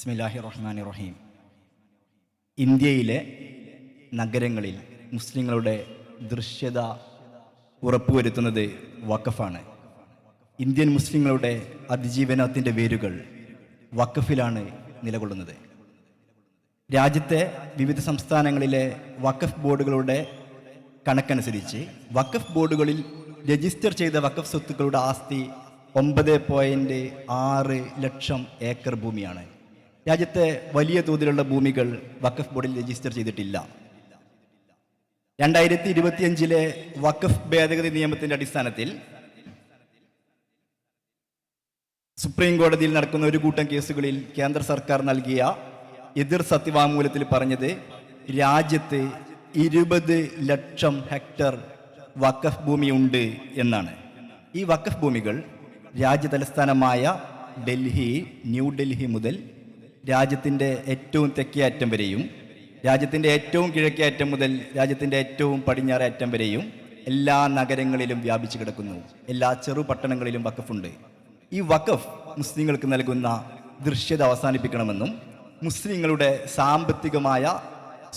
ബിസ്മില്ലാഹി റഹ്മാൻ റഹീം ഇന്ത്യയിലെ നഗരങ്ങളിൽ മുസ്ലിങ്ങളുടെ ദൃശ്യത ഉറപ്പുവരുത്തുന്നത് വഖഫാണ്. ഇന്ത്യൻ മുസ്ലിങ്ങളുടെ അതിജീവനത്തിന്റെ വേരുകൾ വഖഫിലാണ് നിലകൊള്ളുന്നത്. രാജ്യത്തെ വിവിധ സംസ്ഥാനങ്ങളിലെ വഖഫ് ബോർഡുകളുടെ കണക്കനുസരിച്ച് വഖഫ് ബോർഡുകളിൽ രജിസ്റ്റർ ചെയ്ത വഖഫ് സ്വത്തുക്കളുടെ ആസ്തി ഒമ്പത് പോയിന്റ് ആറ് ലക്ഷം ഏക്കർ ഭൂമിയാണ്. രാജ്യത്തെ വലിയ തോതിലുള്ള ഭൂമികൾ വഖഫ് ബോർഡിൽ രജിസ്റ്റർ ചെയ്തിട്ടില്ല. രണ്ടായിരത്തി ഇരുപത്തിയഞ്ചിലെ വഖഫ് ഭേദഗതി നിയമത്തിന്റെ അടിസ്ഥാനത്തിൽ സുപ്രീം കോടതിയിൽ നടക്കുന്ന ഒരു കൂട്ടം കേസുകളിൽ കേന്ദ്ര സർക്കാർ നൽകിയ എതിർ സത്യവാങ്മൂലത്തിൽ പറഞ്ഞത് രാജ്യത്ത് ഇരുപത് ലക്ഷം ഹെക്ടർ വഖഫ് ഭൂമി ഉണ്ട് എന്നാണ്. ഈ വഖഫ് ഭൂമികൾ രാജ്യ തലസ്ഥാനമായ ഡൽഹി ന്യൂഡൽഹി മുതൽ രാജ്യത്തിന്റെ ഏറ്റവും തെക്കേ അറ്റം വരെയും രാജ്യത്തിന്റെ ഏറ്റവും കിഴക്കേ അറ്റം മുതൽ രാജ്യത്തിന്റെ ഏറ്റവും പടിഞ്ഞാറേ അറ്റം വരെയും എല്ലാ നഗരങ്ങളിലും വ്യാപിച്ചു കിടക്കുന്നു. എല്ലാ ചെറു പട്ടണങ്ങളിലും വക്കഫുണ്ട് ഈ വഖഫ് മുസ്ലിങ്ങൾക്ക് നൽകുന്ന ദൃശ്യത അവസാനിപ്പിക്കണമെന്നും മുസ്ലിങ്ങളുടെ സാമ്പത്തികമായ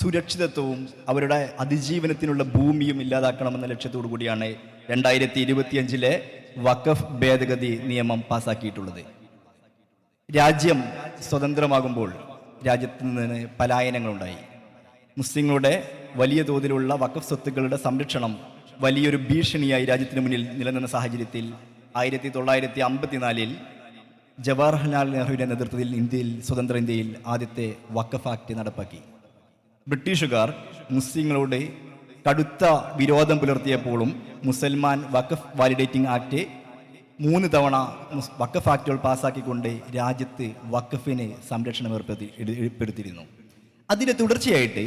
സുരക്ഷിതത്വവും അവരുടെ അതിജീവനത്തിനുള്ള ഭൂമിയും ഇല്ലാതാക്കണമെന്ന ലക്ഷ്യത്തോടു കൂടിയാണ് രണ്ടായിരത്തി ഇരുപത്തിയഞ്ചിലെ വഖഫ് ഭേദഗതി നിയമം പാസാക്കിയിട്ടുള്ളത്. രാജ്യം സ്വതന്ത്രമാകുമ്പോൾ രാജ്യത്ത് നിന്ന് പലായനങ്ങളുണ്ടായി. മുസ്ലിങ്ങളുടെ വലിയ തോതിലുള്ള വഖഫ് സ്വത്തുക്കളുടെ സംരക്ഷണം വലിയൊരു ഭീഷണിയായി രാജ്യത്തിന് മുന്നിൽ നിലനിന്ന സാഹചര്യത്തിൽ ആയിരത്തി തൊള്ളായിരത്തി അമ്പത്തിനാലിൽ ജവഹർലാൽ നെഹ്റുവിന്റെ നേതൃത്വത്തിൽ ഇന്ത്യയിൽ സ്വതന്ത്ര ഇന്ത്യയിൽ ആദ്യത്തെ വഖഫ് ആക്ട് നടപ്പാക്കി. ബ്രിട്ടീഷുകാർ മുസ്ലിങ്ങളോട് കടുത്ത വിരോധം പുലർത്തിയപ്പോഴും മുസൽമാൻ വഖഫ് വാലിഡേറ്റിംഗ് ആക്ട് മൂന്ന് തവണ വക്കഫ് ആക്ടുകൾ പാസ്സാക്കിക്കൊണ്ട് രാജ്യത്ത് വക്കഫിന് സംരക്ഷണം ഏർപ്പെടുത്തി ഏർ- ഏർപ്പെടുത്തിയിരുന്നു അതിന്റെ തുടർച്ചയായിട്ട്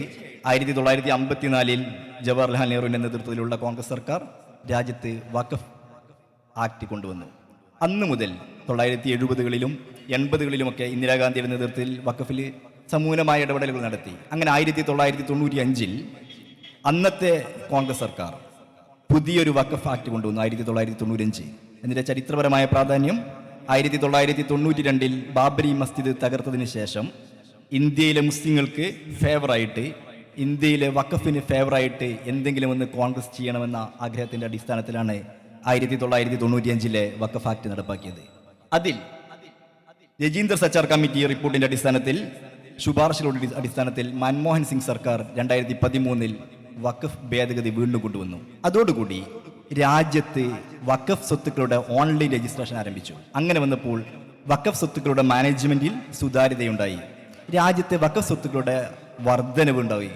ആയിരത്തി തൊള്ളായിരത്തി അമ്പത്തിനാലിൽ ജവഹർലാൽ നെഹ്റുവിന്റെ നേതൃത്വത്തിലുള്ള കോൺഗ്രസ് സർക്കാർ രാജ്യത്ത് വക്കഫ് ആക്ട് കൊണ്ടുവന്നു. അന്ന് മുതൽ തൊള്ളായിരത്തി എഴുപതുകളിലും എൺപതുകളിലുമൊക്കെ ഇന്ദിരാഗാന്ധിയുടെ നേതൃത്വത്തിൽ വക്കഫിൽ സമൂലമായ ഇടപെടലുകൾ നടത്തി. അങ്ങനെ ആയിരത്തി തൊള്ളായിരത്തി തൊണ്ണൂറ്റി അഞ്ചിൽ അന്നത്തെ കോൺഗ്രസ് സർക്കാർ പുതിയൊരു വക്കഫ് ആക്ട് കൊണ്ടുവന്നു ആയിരത്തി തൊള്ളായിരത്തി തൊണ്ണൂറ്റഞ്ച് ഇതിന്റെ ചരിത്രപരമായ പ്രാധാന്യം ആയിരത്തി തൊള്ളായിരത്തി തൊണ്ണൂറ്റി രണ്ടിൽ ബാബരി മസ്ജിദ് തകർത്തതിന് ശേഷം ഇന്ത്യയിലെ മുസ്ലിങ്ങൾക്ക് ഫേവറായിട്ട് ഇന്ത്യയിലെ വഖഫിന് ഫേവറായിട്ട് എന്തെങ്കിലും ഒന്ന് കോൺഗ്രസ് ചെയ്യണമെന്ന ആഗ്രഹത്തിന്റെ അടിസ്ഥാനത്തിലാണ് ആയിരത്തി തൊള്ളായിരത്തി തൊണ്ണൂറ്റിയഞ്ചിലെ വഖഫ് ആക്ട് നടപ്പാക്കിയത്. അതിൽ രജീന്ദ്ര സച്ചാർ കമ്മിറ്റി റിപ്പോർട്ടിന്റെ അടിസ്ഥാനത്തിൽ ശുപാർശകളുടെ അടിസ്ഥാനത്തിൽ മൻമോഹൻ സിംഗ് സർക്കാർ രണ്ടായിരത്തി പതിമൂന്നിൽ വഖഫ് ഭേദഗതി വീണ്ടും കൊണ്ടുവന്നു. അതോടുകൂടി രാജ്യത്ത് വഖഫ് സ്വത്തുക്കളുടെ ഓൺലൈൻ രജിസ്ട്രേഷൻ ആരംഭിച്ചു. അങ്ങനെ വന്നപ്പോൾ വഖഫ് സ്വത്തുക്കളുടെ മാനേജ്മെന്റിൽ സുതാര്യതയുണ്ടായി. രാജ്യത്തെ വഖഫ് സ്വത്തുക്കളുടെ വർധനവ്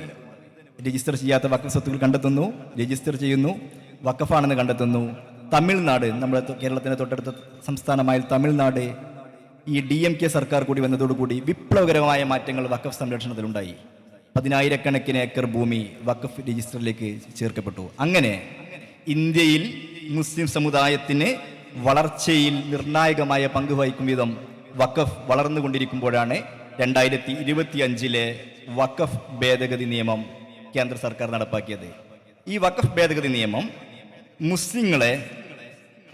രജിസ്റ്റർ ചെയ്യാത്ത വഖഫ് സ്വത്തുക്കൾ കണ്ടെത്തുന്നു രജിസ്റ്റർ ചെയ്യുന്നു വഖഫാണെന്ന് കണ്ടെത്തുന്നു. തമിഴ്നാട് നമ്മുടെ കേരളത്തിന്റെ തൊട്ടടുത്ത സംസ്ഥാനമായ തമിഴ്നാട് ഈ ഡി എം കെ സർക്കാർ കൂടി വന്നതോടുകൂടി വിപ്ലവകരമായ മാറ്റങ്ങൾ വഖഫ് സംരക്ഷണത്തിലുണ്ടായി. പതിനായിരക്കണക്കിന് ഏക്കർ ഭൂമി വഖഫ് രജിസ്റ്ററിലേക്ക് ചേർക്കപ്പെട്ടു. അങ്ങനെ ഇന്ത്യയിൽ മുസ്ലിം സമുദായത്തിന് വളർച്ചയിൽ നിർണായകമായ പങ്ക് വഹിക്കും വിധം വഖഫ് വളർന്നുകൊണ്ടിരിക്കുമ്പോഴാണ് രണ്ടായിരത്തി ഇരുപത്തി അഞ്ചിലെ വഖഫ് ഭേദഗതി നിയമം കേന്ദ്ര സർക്കാർ നടപ്പാക്കിയത്. ഈ വഖഫ് ഭേദഗതി നിയമം മുസ്ലിങ്ങളെ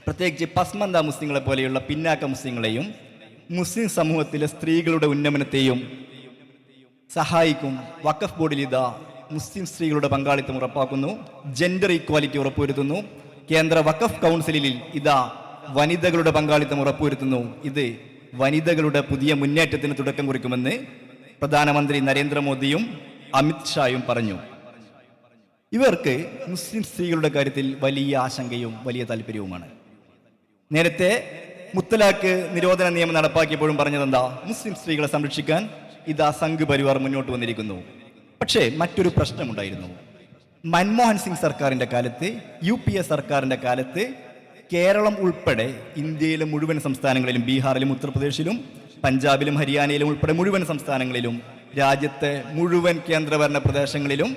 പ്രത്യേകിച്ച് പസ്മന്ത മുസ്ലിങ്ങളെ പോലെയുള്ള പിന്നാക്ക മുസ്ലിങ്ങളെയും മുസ്ലിം സമൂഹത്തിലെ സ്ത്രീകളുടെ ഉന്നമനത്തെയും സഹായിക്കും. വഖഫ് ബോർഡിൽ ഇതാ മുസ്ലിം സ്ത്രീകളുടെ പങ്കാളിത്തം ഉറപ്പാക്കുന്നു. ജെൻഡർ ഈക്വാലിറ്റി ഉറപ്പുവരുത്തുന്നു. കേന്ദ്ര വഖഫ് കൗൺസിലിൽ ഇതാ വനിതകളുടെ പങ്കാളിത്തം ഉറപ്പുവരുത്തുന്നു. ഇത് വനിതകളുടെ പുതിയ മുന്നേറ്റത്തിന് തുടക്കം കുറിക്കുമെന്ന് പ്രധാനമന്ത്രി നരേന്ദ്രമോദിയും അമിത് ഷായും പറഞ്ഞു. ഇവർക്ക് മുസ്ലിം സ്ത്രീകളുടെ കാര്യത്തിൽ വലിയ ആശങ്കയും വലിയ താല്പര്യവുമാണ്. നേരത്തെ മുത്തലാഖ് നിരോധന നിയമം നടപ്പാക്കിയപ്പോഴും പറഞ്ഞതെന്താ? മുസ്ലിം സ്ത്രീകളെ സംരക്ഷിക്കാൻ ഇതാ സംഘ് പരിവാർ മുന്നോട്ട് വന്നിരിക്കുന്നു. പക്ഷേ മറ്റൊരു പ്രശ്നമുണ്ടായിരുന്നു. മൻമോഹൻ സിംഗ് സർക്കാരിന്റെ കാലത്ത് യു പി എ സർക്കാരിന്റെ കാലത്ത് കേരളം ഉൾപ്പെടെ ഇന്ത്യയിലെ മുഴുവൻ സംസ്ഥാനങ്ങളിലും ബീഹാറിലും ഉത്തർപ്രദേശിലും പഞ്ചാബിലും ഹരിയാനയിലും ഉൾപ്പെടെ മുഴുവൻ സംസ്ഥാനങ്ങളിലും രാജ്യത്തെ മുഴുവൻ കേന്ദ്രഭരണ പ്രദേശങ്ങളിലും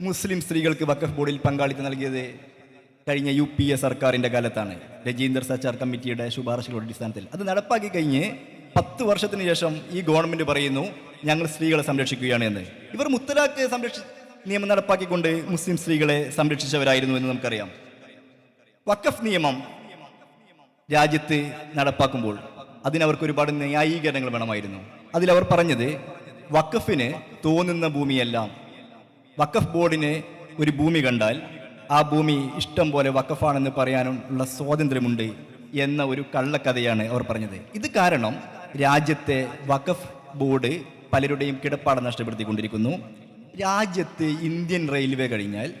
മുസ്ലിം സ്ത്രീകൾക്ക് വഖഫ് ബോർഡിൽ പങ്കാളിത്തം നൽകിയത് കഴിഞ്ഞ യു പി എ സർക്കാരിന്റെ കാലത്താണ്. രജീന്ദർ സച്ചാർ കമ്മിറ്റിയുടെ ശുപാർശകളുടെ അടിസ്ഥാനത്തിൽ. അത് നടപ്പാക്കി കഴിഞ്ഞ് പത്ത് വർഷത്തിന് ശേഷം ഈ ഗവൺമെന്റ് പറയുന്നു ഞങ്ങൾ സ്ത്രീകളെ സംരക്ഷിക്കുകയാണ് എന്ന്. ഇവർ മുത്തലാഖ് സംരക്ഷി നിയമം നടപ്പാക്കിക്കൊണ്ട് മുസ്ലിം സ്ത്രീകളെ സംരക്ഷിച്ചവരായിരുന്നു എന്ന് നമുക്കറിയാം. വക്കഫ് നിയമം രാജ്യത്ത് നടപ്പാക്കുമ്പോൾ അതിനവർക്ക് ഒരുപാട് ന്യായീകരണങ്ങൾ വേണമായിരുന്നു. അതിലവർ പറഞ്ഞത് വക്കഫിന് തോന്നുന്ന ഭൂമിയെല്ലാം വക്കഫ് ബോർഡിന് ഒരു ഭൂമി കണ്ടാൽ ആ ഭൂമി ഇഷ്ടം പോലെ വക്കഫാണെന്ന് പറയാനുള്ള സ്വാതന്ത്ര്യമുണ്ട് എന്ന ഒരു കള്ളക്കഥയാണ് അവർ പറഞ്ഞത്. ഇത് കാരണം രാജ്യത്തെ വഖഫ് ബോർഡ് പലരുടെയും കിടപ്പാടം നഷ്ടപ്പെടുത്തിക്കൊണ്ടിരിക്കുന്നു. രാജ്യത്ത് ഇന്ത്യൻ റെയിൽവേ കഴിഞ്ഞാൽ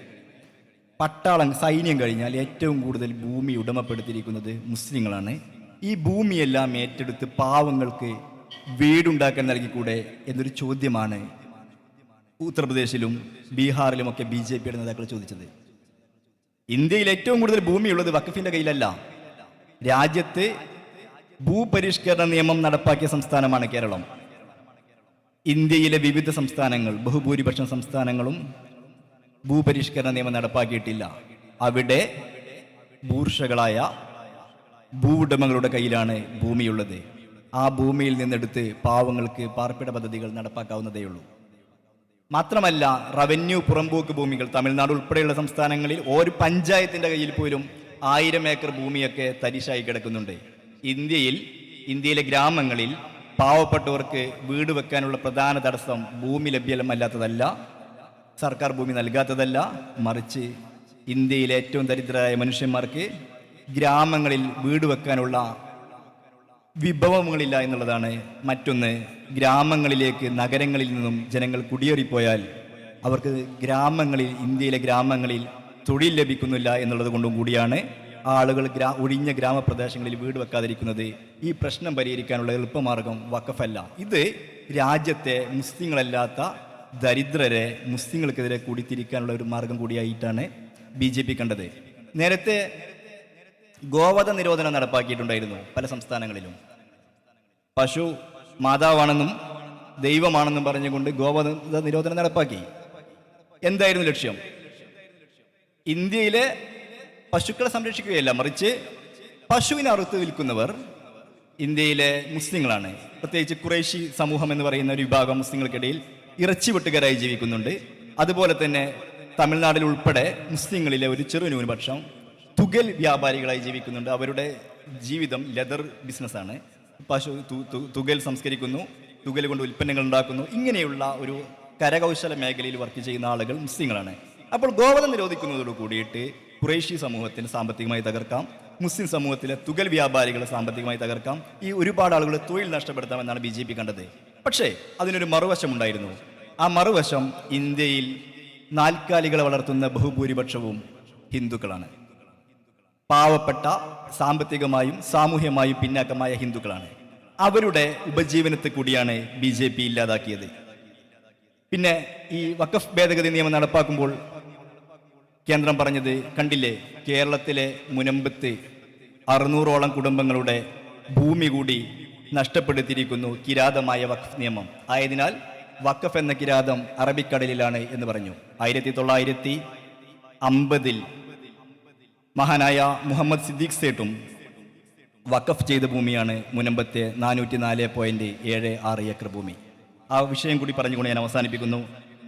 പട്ടാളം സൈന്യം കഴിഞ്ഞാൽ ഏറ്റവും കൂടുതൽ ഭൂമി ഉടമപ്പെടുത്തിയിരിക്കുന്നത് മുസ്ലിങ്ങളാണ്. ഈ ഭൂമിയെല്ലാം ഏറ്റെടുത്ത് പാവങ്ങൾക്ക് വീടുണ്ടാക്കാൻ നൽകിക്കൂടെ എന്നൊരു ചോദ്യമാണ് ഉത്തർപ്രദേശിലും ബീഹാറിലുമൊക്കെ ബി ജെ പിയുടെ നേതാക്കൾ ചോദിച്ചത്. ഇന്ത്യയിൽ ഏറ്റവും കൂടുതൽ ഭൂമിയുള്ളത് വഖഫിന്റെ കയ്യിലല്ല. രാജ്യത്ത് ഭൂപരിഷ്കരണ നിയമം നടപ്പാക്കിയ സംസ്ഥാനമാണ് കേരളം. ഇന്ത്യയിലെ വിവിധ സംസ്ഥാനങ്ങൾ ബഹുഭൂരിപക്ഷം സംസ്ഥാനങ്ങളും ഭൂപരിഷ്കരണ നിയമം നടപ്പാക്കിയിട്ടില്ല. അവിടെ ഭൂർഷകളായ ഭൂ ഉടമകളുടെ കയ്യിലാണ് ഭൂമിയുള്ളത്. ആ ഭൂമിയിൽ നിന്നെടുത്ത് പാവങ്ങൾക്ക് പാർപ്പിട പദ്ധതികൾ നടപ്പാക്കാവുന്നതേയുള്ളൂ മാത്രമല്ല റവന്യൂ പുറമ്പോക്ക് ഭൂമികൾ തമിഴ്നാട് ഉൾപ്പെടെയുള്ള സംസ്ഥാനങ്ങളിൽ ഒരു പഞ്ചായത്തിന്റെ കയ്യിൽ പോലും ആയിരം ഏക്കർ ഭൂമിയൊക്കെ തരിശായി കിടക്കുന്നുണ്ട്. ഇന്ത്യയിൽ ഇന്ത്യയിലെ ഗ്രാമങ്ങളിൽ പാവപ്പെട്ടവർക്ക് വീട് വെക്കാനുള്ള പ്രധാന തടസ്സം ഭൂമി ലഭ്യമല്ലാത്തതല്ല സർക്കാർ ഭൂമി നൽകാത്തതല്ല. മറിച്ച് ഇന്ത്യയിലെ ഏറ്റവും ദരിദ്രരായ മനുഷ്യന്മാർക്ക് ഗ്രാമങ്ങളിൽ വീട് വെക്കാനുള്ള വിഭവങ്ങളില്ല എന്നുള്ളതാണ്. മറ്റൊന്ന് ഗ്രാമങ്ങളിലേക്ക് നഗരങ്ങളിൽ നിന്നും ജനങ്ങൾ കുടിയേറിപ്പോയാൽ അവർക്ക് ഗ്രാമങ്ങളിൽ ഇന്ത്യയിലെ ഗ്രാമങ്ങളിൽ തൊഴിൽ ലഭിക്കുന്നില്ല എന്നുള്ളത് കൊണ്ടും കൂടിയാണ്. ആളുകൾ ഗ്രാ ഒഴിഞ്ഞ ഗ്രാമപ്രദേശങ്ങളിൽ വീട് വെക്കാതിരിക്കുന്നത് ഈ പ്രശ്നം പരിഹരിക്കാനുള്ള എളുപ്പമാർഗം വക്കഫല്ല ഇത് രാജ്യത്തെ മുസ്ലിങ്ങളല്ലാത്ത ദരിദ്രരെ മുസ്ലിങ്ങൾക്കെതിരെ കൂടിത്തിരിക്കാനുള്ള ഒരു മാർഗം കൂടിയായിട്ടാണ് ബി ജെ പി കണ്ടത്. നേരത്തെ ഗോവധ നിരോധനം നടപ്പാക്കിയിട്ടുണ്ടായിരുന്നു പല സംസ്ഥാനങ്ങളിലും. പശു മാതാവാണെന്നും ദൈവമാണെന്നും പറഞ്ഞുകൊണ്ട് ഗോവധ നിരോധനം നടപ്പാക്കി. എന്തായിരുന്നു ലക്ഷ്യം? ഇന്ത്യയിലെ പശുക്കളെ സംരക്ഷിക്കുകയല്ല മറിച്ച് പശുവിനെ അറുത്ത് വിൽക്കുന്നവർ ഇന്ത്യയിലെ മുസ്ലിങ്ങളാണ്. പ്രത്യേകിച്ച് കുറേശി സമൂഹം എന്ന് പറയുന്ന ഒരു വിഭാഗം മുസ്ലിങ്ങൾക്കിടയിൽ ഇറച്ചി വെട്ടുകാരായി ജീവിക്കുന്നുണ്ട്. അതുപോലെ തന്നെ തമിഴ്നാട്ടിൽ ഉൾപ്പെടെ മുസ്ലിങ്ങളിലെ ഒരു ചെറു ന്യൂനപക്ഷം തുകൽ വ്യാപാരികളായി ജീവിക്കുന്നുണ്ട്. അവരുടെ ജീവിതം ലെതർ ബിസിനസ്സാണ്. പശു തുകൽ സംസ്കരിക്കുന്നു തുകൽ കൊണ്ട് ഉൽപ്പന്നങ്ങൾ ഉണ്ടാക്കുന്നു. ഇങ്ങനെയുള്ള ഒരു കരകൗശല മേഖലയിൽ വർക്ക് ചെയ്യുന്ന ആളുകൾ മുസ്ലിങ്ങളാണ്. അപ്പോൾ ഗോവധം നിരോധിക്കുന്നതോട് കൂടിയിട്ട് കുറേശി സമൂഹത്തിന് സാമ്പത്തികമായി തകർക്കാം. മുസ്ലിം സമൂഹത്തിലെ തുകൽ വ്യാപാരികളെ സാമ്പത്തികമായി തകർക്കാം. ഈ ഒരുപാട് ആളുകൾ തൊഴിൽ നഷ്ടപ്പെടുത്താമെന്നാണ് ബി ജെ പി കണ്ടത്. പക്ഷേ അതിനൊരു മറുവശം ഉണ്ടായിരുന്നു ആ മറുവശം ഇന്ത്യയിൽ നാൽക്കാലികളെ വളർത്തുന്ന ബഹുഭൂരിപക്ഷവും ഹിന്ദുക്കളാണ്. പാവപ്പെട്ട സാമ്പത്തികമായും സാമൂഹ്യമായും പിന്നാക്കമായ ഹിന്ദുക്കളാണ്. അവരുടെ ഉപജീവനത്തെ കൂടിയാണ് ബി ജെ പി ഇല്ലാതാക്കിയത്. പിന്നെ ഈ വഖഫ് ഭേദഗതി നിയമം നടപ്പാക്കുമ്പോൾ കേന്ദ്രം പറഞ്ഞത് കണ്ടില്ലേ? കേരളത്തിലെ മുനമ്പത്ത് അറുന്നൂറോളം കുടുംബങ്ങളുടെ ഭൂമി കൂടി നഷ്ടപ്പെടുത്തിയിരിക്കുന്നു കിരാതമായ വഖഫ് നിയമം. ആയതിനാൽ വഖഫ് എന്ന കിരാതം അറബിക്കടലിലാണ് എന്ന് പറഞ്ഞു. ആയിരത്തി തൊള്ളായിരത്തി അമ്പതിൽ മഹാനായ മുഹമ്മദ് സിദ്ദീഖ് സേട്ടും വഖഫ് ചെയ്ത ഭൂമിയാണ് മുനമ്പത്തെ നാനൂറ്റി നാല് പോയിന്റ് ഏഴ് ആറ് ഏക്കർ ഭൂമി. ആ വിഷയം കൂടി പറഞ്ഞുകൊണ്ട് ഞാൻ അവസാനിപ്പിക്കുന്നു.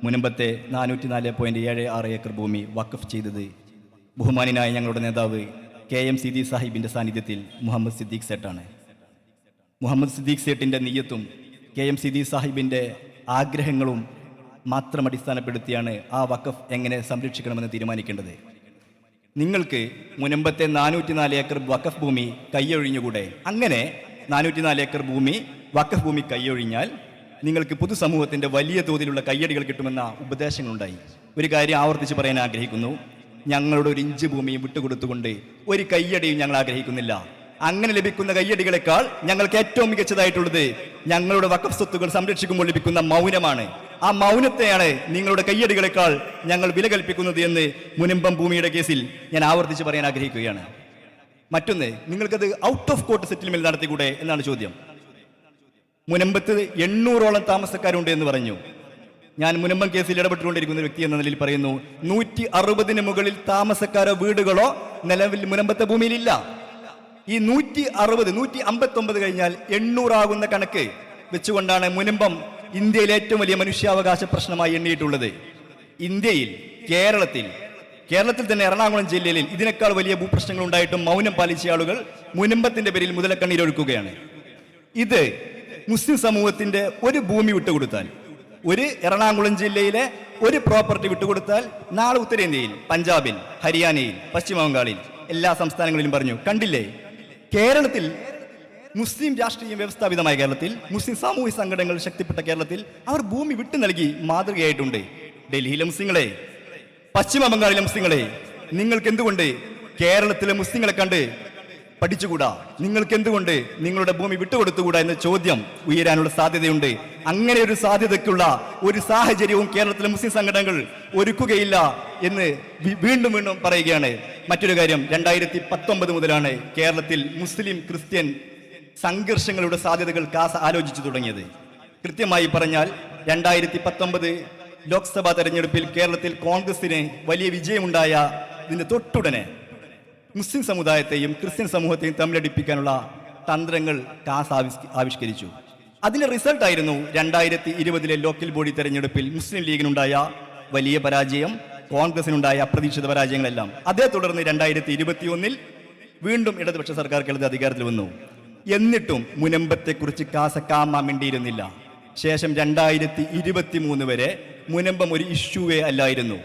മുനമ്പത്തെ നാനൂറ്റി നാല് പോയിന്റ് ഏഴ് ആറ് ഏക്കർ ഭൂമി വഖഫ് ചെയ്തത്. ബഹുമാനായ ഞങ്ങളുടെ നേതാവ് കെ എം സിദി സാഹിബിന്റെ സാന്നിധ്യത്തിൽ മുഹമ്മദ് സിദ്ദീഖ് സേട്ടാണ്. മുഹമ്മദ് സിദ്ദീഖ് സേട്ടിന്റെ നീയത്തും കെ എം സിദി സാഹിബിന്റെ ആഗ്രഹങ്ങളും മാത്രം അടിസ്ഥാനപ്പെടുത്തിയാണ് ആ വഖഫ് എങ്ങനെ സംരക്ഷിക്കണമെന്ന് തീരുമാനിക്കേണ്ടത്. നിങ്ങൾക്ക് മുനമ്പത്തെ നാനൂറ്റി നാല് ഏക്കർ വഖഫ് ഭൂമി കൈയൊഴിഞ്ഞുകൂടെ? അങ്ങനെ നാനൂറ്റി നാല് ഏക്കർ ഭൂമി വഖഫ് ഭൂമി കൈയൊഴിഞ്ഞാൽ നിങ്ങൾക്ക് പൊതുസമൂഹത്തിന്റെ വലിയ തോതിലുള്ള കയ്യടികൾ കിട്ടുമെന്ന ഉപദേശങ്ങളുണ്ടായി. ഒരു കാര്യം ആവർത്തിച്ച് പറയാൻ ആഗ്രഹിക്കുന്നു. ഞങ്ങളുടെ ഒരു ഇഞ്ച് ഭൂമിയും വിട്ടുകൊടുത്തുകൊണ്ട് ഒരു കയ്യടിയും ഞങ്ങൾ ആഗ്രഹിക്കുന്നില്ല. അങ്ങനെ ലഭിക്കുന്ന കയ്യടികളെക്കാൾ ഞങ്ങൾക്ക് ഏറ്റവും മികച്ചതായിട്ടുള്ളത് ഞങ്ങളുടെ വക്കഫ് സ്വത്തുകൾ സംരക്ഷിക്കുമ്പോൾ ലഭിക്കുന്ന മൗനമാണ്. ആ മൗനത്തെയാണ് നിങ്ങളുടെ കയ്യടികളെക്കാൾ ഞങ്ങൾ വില കൽപ്പിക്കുന്നത് എന്ന് മുനമ്പം ഭൂമിയുടെ കേസിൽ ഞാൻ ആവർത്തിച്ച് പറയാൻ ആഗ്രഹിക്കുകയാണ്. മറ്റൊന്ന് നിങ്ങൾക്കത് ഔട്ട് ഓഫ് കോർട്ട് സെറ്റിൽമെന്റ് നടത്തിക്കൂടെ എന്നാണ് ചോദ്യം. മുനമ്പത്ത് എണ്ണൂറോളം താമസക്കാരുണ്ട് എന്ന് പറഞ്ഞു. ഞാൻ മുനമ്പം കേസിൽ ഇടപെട്ടുകൊണ്ടിരിക്കുന്ന വ്യക്തി എന്ന നിലയിൽ പറയുന്നു നൂറ്റി അറുപതിന് മുകളിൽ താമസക്കാരോ വീടുകളോ നിലവിൽ മുനമ്പത്തെ ഭൂമിയിലില്ല. ഈ നൂറ്റി അറുപത് നൂറ്റി അമ്പത്തി ഒമ്പത് കഴിഞ്ഞാൽ എണ്ണൂറാകുന്ന കണക്ക് വെച്ചുകൊണ്ടാണ് മുനമ്പം ഇന്ത്യയിലെ ഏറ്റവും വലിയ മനുഷ്യാവകാശ പ്രശ്നമായി എണ്ണിയിട്ടുള്ളത്. ഇന്ത്യയിൽ കേരളത്തിൽ കേരളത്തിൽ തന്നെ എറണാകുളം ജില്ലയിൽ ഇതിനേക്കാൾ വലിയ ഭൂപ്രശ്നങ്ങൾ ഉണ്ടായിട്ടും മൗനം പാലിച്ച ആളുകൾ മുനമ്പത്തിന്റെ പേരിൽ മുതലക്കണ്ണീരൊഴുക്കുകയാണ്. ഇത് മുസ്ലിം സമൂഹത്തിന്റെ ഒരു ഭൂമി വിട്ടുകൊടുത്താൽ ഒരു എറണാകുളം ജില്ലയിലെ ഒരു പ്രോപ്പർട്ടി വിട്ടുകൊടുത്താൽ നാളെ ഉത്തരേന്ത്യയിൽ പഞ്ചാബിൽ ഹരിയാനയിൽ പശ്ചിമ ബംഗാളിൽ എല്ലാ സംസ്ഥാനങ്ങളിലും പറഞ്ഞു കണ്ടില്ലേ? കേരളത്തിൽ മുസ്ലിം രാഷ്ട്രീയം വ്യവസ്ഥാപിതമായ കേരളത്തിൽ മുസ്ലിം സാമൂഹിക സംഘടനകൾ ശക്തിപ്പെട്ട കേരളത്തിൽ അവർ ഭൂമി വിട്ടു നൽകി മാതൃകയായിട്ടുണ്ട്. ഡൽഹിയിലെ മുസ്ലിങ്ങളെ പശ്ചിമ ബംഗാളിലെ മുസ്ലിങ്ങളെ നിങ്ങൾക്ക് എന്തുകൊണ്ട് കേരളത്തിലെ മുസ്ലിങ്ങളെ കണ്ട് പഠിച്ചുകൂടാ? നിങ്ങൾക്ക് എന്തുകൊണ്ട് നിങ്ങളുടെ ഭൂമി വിട്ടുകൊടുത്തുകൂടാ എന്ന ചോദ്യം ഉയരാനുള്ള സാധ്യതയുണ്ട്. അങ്ങനെ ഒരു സാധ്യതയ്ക്കുള്ള ഒരു സാഹചര്യവും കേരളത്തിലെ മുസ്ലിം സംഘടനകൾ ഒരുക്കുകയില്ല എന്ന് വീണ്ടും വീണ്ടും പറയുകയാണ്. മറ്റൊരു കാര്യം രണ്ടായിരത്തി പത്തൊമ്പത് മുതലാണ് കേരളത്തിൽ മുസ്ലിം ക്രിസ്ത്യൻ സംഘർഷങ്ങളുടെ സാധ്യതകൾ കാസ ആലോചിച്ചു തുടങ്ങിയത്. കൃത്യമായി പറഞ്ഞാൽ രണ്ടായിരത്തി പത്തൊമ്പത് ലോക്സഭാ തെരഞ്ഞെടുപ്പിൽ കേരളത്തിൽ കോൺഗ്രസിന് വലിയ വിജയമുണ്ടായ ഇതിന്റെ തൊട്ടുടനെ മുസ്ലിം സമുദായത്തെയും ക്രിസ്ത്യൻ സമൂഹത്തെയും തമ്മിലടിപ്പിക്കാനുള്ള തന്ത്രങ്ങൾ കാസ് ആവിഷ്കരിച്ചു. അതിന്റെ റിസൾട്ട് ആയിരുന്നു രണ്ടായിരത്തി ഇരുപതിലെ ലോക്കൽ ബോഡി തെരഞ്ഞെടുപ്പിൽ മുസ്ലിം ലീഗിനുണ്ടായ വലിയ പരാജയം കോൺഗ്രസിനുണ്ടായ അപ്രതീക്ഷിത പരാജയങ്ങളെല്ലാം. അതേ തുടർന്ന് രണ്ടായിരത്തി ഇരുപത്തി ഒന്നിൽ വീണ്ടും ഇടതുപക്ഷ സർക്കാർ കേരളത്തിൽ അധികാരത്തിൽ വന്നു. എന്നിട്ടും മുനമ്പത്തെക്കുറിച്ച് കാസക്കാമ മിണ്ടിയിരുന്നില്ല. ശേഷം രണ്ടായിരത്തി ഇരുപത്തി മൂന്ന് വരെ മുനമ്പം ഒരു ഇഷ്യൂവേ അല്ലായിരുന്നു.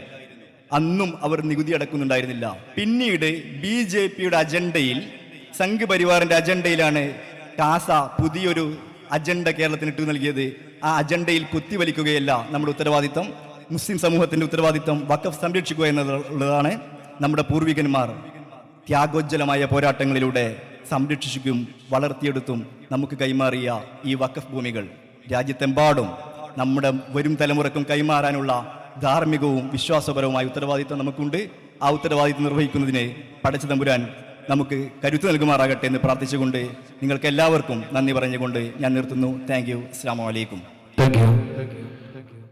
അന്നും അവർ നികുതി അടക്കുന്നുണ്ടായിരുന്നില്ല. പിന്നീട് ബി ജെ പിയുടെ അജണ്ടയിൽ സംഘ് പരിവാറിന്റെ അജണ്ടയിലാണ് കാസ പുതിയൊരു അജണ്ട കേരളത്തിന് ഇട്ടു നൽകിയത്. ആ അജണ്ടയിൽ കുത്തിവലിക്കുകയല്ല നമ്മുടെ ഉത്തരവാദിത്തം. മുസ്ലിം സമൂഹത്തിന്റെ ഉത്തരവാദിത്തം വഖഫ് സംരക്ഷിക്കുക എന്നുള്ളതാണ് നമ്മുടെ പൂർവികന്മാർ ത്യാഗോജ്ജലമായ പോരാട്ടങ്ങളിലൂടെ സംരക്ഷിച്ചും വളർത്തിയെടുത്തും നമുക്ക് കൈമാറിയ ഈ വഖഫ് ഭൂമികൾ. രാജ്യത്തെമ്പാടും നമ്മുടെ വരും തലമുറക്കും കൈമാറാനുള്ള ധാർമ്മികവും വിശ്വാസപരവുമായ ഉത്തരവാദിത്വം നമുക്കുണ്ട്. ആ ഉത്തരവാദിത്വം നിർവഹിക്കുന്നതിന് പടച്ചു തമ്പുരാൻ നമുക്ക് കരുത്തു നൽകുമാറാകട്ടെ എന്ന് പ്രാർത്ഥിച്ചുകൊണ്ട് നിങ്ങൾക്ക് എല്ലാവർക്കും നന്ദി പറഞ്ഞുകൊണ്ട് ഞാൻ നിർത്തുന്നു. Thank you. അസ്സാം വലൈക്കും താങ്ക് യു.